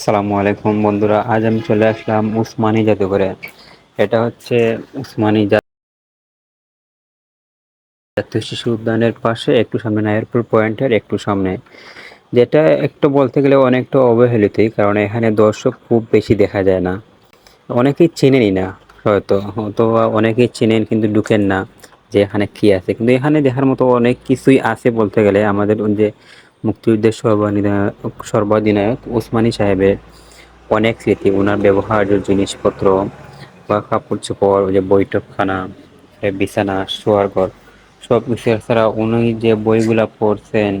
আসসালামু আলাইকুম বন্ধুরা, আজ আমি চলে আসলাম উসমানী জাদুঘরে। এটা হচ্ছে উসমানী জাতীয় শিশু উদ্যানের পাশে, একটু সামনে নায়ারপুর পয়েন্টের একটু সামনে। যেটা একটু বলতে গেলে অনেকটা অবহেলিতই কারণ এখানে দর্শক খুব বেশি দেখা যায় না। অনেকেই চেনেনই না, হয়তো। হয়তো অনেকেই চেনেন কিন্তু ঢুকেন না যে এখানে কি আছে। কিন্তু এখানে দেখার মতো অনেক কিছুই আছে বলতে গেলে। আমাদের যে মুক্তিযুদ্ধের সর্বাধিনায়ক সর্বাধিনায়ক ওসমানী সাহেবের অনেক স্মৃতি ওনার ব্যবহার্য জিনিসপত্র বা কাপড় চোপড় যে বৈঠকখানা বিছানা, শোয়ার ঘর, সব কিছু এছাড়া উনি যে বইগুলা পড়ছেন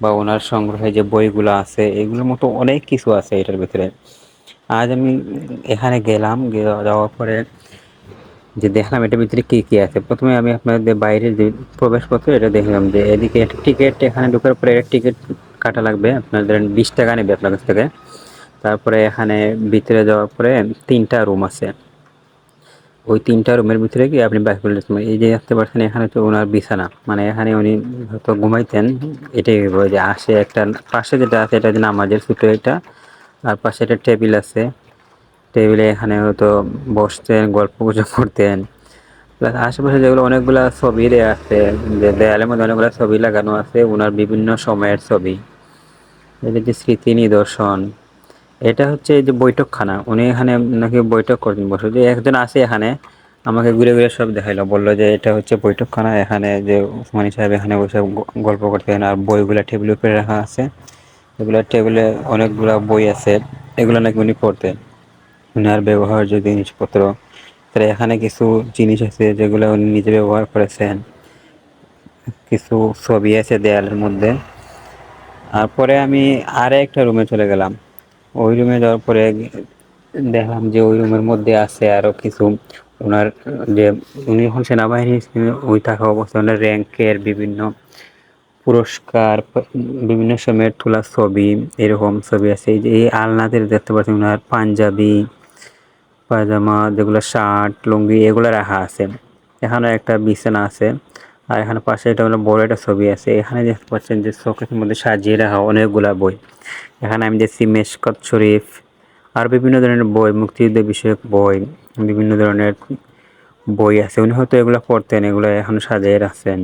বা ওনার সংগ্রহে যে বইগুলো আছে, এগুলোর মতো অনেক কিছু আছে এটার ভিতরে। আজ আমি এখানে গেলাম যাওয়ার পরে যে দেখলাম এটার ভিতরে কি কি আছে। প্রথমে আমি আপনাদের বাইরের যে প্রবেশপত্র এটা দেখলাম যে এদিকে একটা টিকিট, এখানে ঢোকার পরে টিকিট কাটা লাগবে। আপনার ধরেন বিশ টাকা নেবে আপনার কাছ থেকে। তারপরে এখানে ভিতরে যাওয়ার পরে তিনটা রুম আছে। ওই তিনটা রুমের ভিতরে কি আপনি বাইক এই যে দেখতে পাচ্ছেন, এখানে তো ওনার বিছানা। মানে এখানে উনি হয়তো ঘুমাইতেন, এটাই যে আসে একটা, পাশে যেটা আছে এটা যে নামাজের ছোটো এটা। আর পাশে একটা টেবিল আছে। টেবিলে এখানে হয়তো বসতেন, গল্প গুজব করতেন। প্লাস আশেপাশে যেগুলো অনেকগুলো ছবি দেওয়া আছে, যে দেয়ালের মধ্যে অনেকগুলো ছবি লাগানো আছে ওনার বিভিন্ন সময়ের ছবি। এটা যে স্মৃতি নিদর্শন। এটা হচ্ছে এই যে বৈঠকখানা, উনি এখানে নাকি বৈঠক করতেন। বসে যে একজন আছে এখানে, আমাকে ঘুরে ঘুরে সব দেখাইলো। বলল যে এটা হচ্ছে বৈঠকখানা, এখানে যে উসমানী সাহেব এখানে বসে গল্প করতেন, আর বইগুলো টেবিলের উপরে রাখা আছে। এগুলো টেবিলে অনেকগুলো বই আছে, এগুলো নাকি উনি পড়তেন। উনার ব্যবহার্য জিনিসপত্র। তাহলে এখানে কিছু জিনিস আছে যেগুলো উনি নিজে ব্যবহার করেছেন। কিছু ছবি আছে দেয়ালের মধ্যে। তারপরে আমি আর একটা রুমে চলে গেলাম। ওই রুমে যাওয়ার পরে দেখলাম যে ওই রুমের মধ্যে আছে আরও কিছু ওনার যে উনি এখন সেনাবাহিনী ওই থাকা অবস্থায় ওনার র্যাঙ্কের বিভিন্ন পুরস্কার, বিভিন্ন সময়ের তোলা ছবি, এরকম ছবি আছে। এই যে এই আলনাদের দেখতে পাচ্ছি ওনার পাঞ্জাবি পায়জামা, যেগুলো শার্ট, লুঙ্গি, এগুলো রাখা আছে। এখানে একটা বিছানা আছে আর এখানে পাশে এটা হলো বড় একটা ছবি আছে। এখানে দেখতে পাচ্ছেন যে শোকেসের মধ্যে সাজিয়ে রাখা অনেকগুলা বই। এখানে আমি দেখছি মেশকত শরীফ আর বিভিন্ন ধরনের বই মুক্তিযুদ্ধ বিষয়ক বই, বিভিন্ন ধরনের বই আছে। উনি হয়তো এগুলো পড়তেন, এগুলো এখন সাজিয়ে রাখছেন।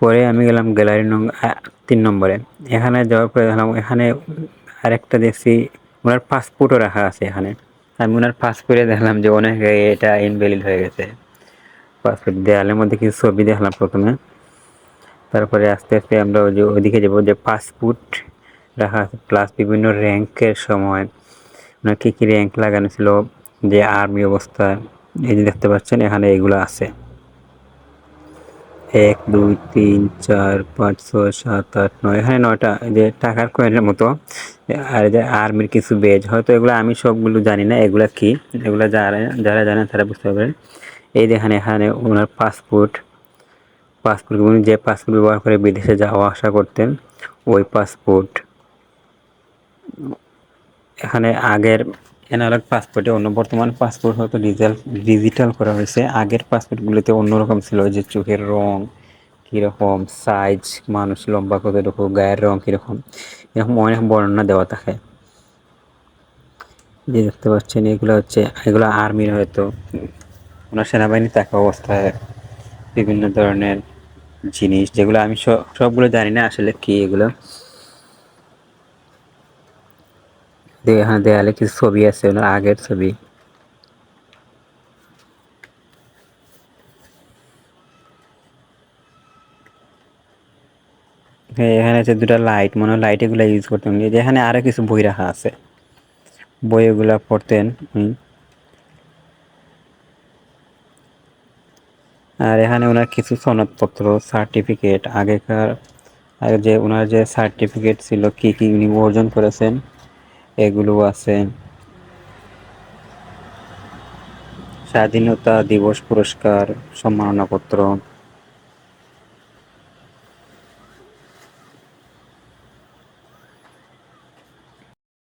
পরে আমি গেলাম গ্যালারি নং তিন নম্বরে। এখানে যাওয়ার পরে দেখলাম এখানে আরেকটা দেখছি ওনার পাসপোর্টও রাখা আছে এখানে। আমি ওনার পাসপোর্টে দেখলাম যে অনেক এটা ইনভ্যালিড হয়ে গেছে। পাসপোর্ট দেয়ালের মধ্যে কিছু ছবি দেখলাম প্রথমে। তারপরে আস্তে আস্তে আমরা যে ওইদিকে যাব যে পাসপোর্ট রাখা আছে প্লাস বিভিন্ন র্যাঙ্কের সময়। ওনার কী কী র্যাঙ্ক লাগানো ছিল, যে আর্মি অবস্থায় এই যে দেখতে পাচ্ছেন, এখানে এগুলো আছে। এক, দুই, তিন, চার, পাঁচ, ছয়, সাত, আট, নয়, এখানে নয়টা। যে টাকার কয়েনের মতো, আর যে আর্মির কিছু বেজ হয়তো এগুলো আমি সবগুলো জানি না, এগুলা কি? এগুলো যারা যারা জানেন তারা বুঝতে পারবেন। এই দেখেন এখানে ওনার পাসপোর্ট পাসপোর্ট উনি যে পাসপোর্ট ব্যবহার করে বিদেশে যাওয়া, আসা করতেন, ওই পাসপোর্ট এখানে আগের এনালগ পাসপোর্টে অন্য বর্তমান পাসপোর্ট হয়তো ডিজিটাল ডিজিটাল করা হয়েছে। আগের পাসপোর্টগুলোতে অন্যরকম ছিল যে চোখের রং কীরকম সাইজ মানুষ লম্বা কতটুকু, গায়ের রং কীরকম, এরকম অনেক বর্ণনা দেওয়া থাকে। যে দেখতে পাচ্ছেন, এগুলো হচ্ছে, এগুলো আর্মির হয়তো। ওনার সেনাবাহিনী থাকা অবস্থায় বিভিন্ন ধরনের জিনিস, যেগুলো আমি সবগুলো জানি না আসলে কি এগুলো। এখানে দেয়ালে কিছু ছবি আছে ওনার আগের ছবি। এখানে আছে দুটা লাইট, মনে হয় লাইট এগুলো ইউজ করতেন এখানে আরও কিছু বই রাখা আছে। বই এগুলা পড়তেন আর এখানে ওনার কিছু সনদপত্র সার্টিফিকেট আগেকার আগে যে ওনার যে সার্টিফিকেট ছিল, কি কি উনি অর্জন করেছেন। এগুলো আছে। স্বাধীনতা দিবস পুরস্কার সম্মাননাপত্র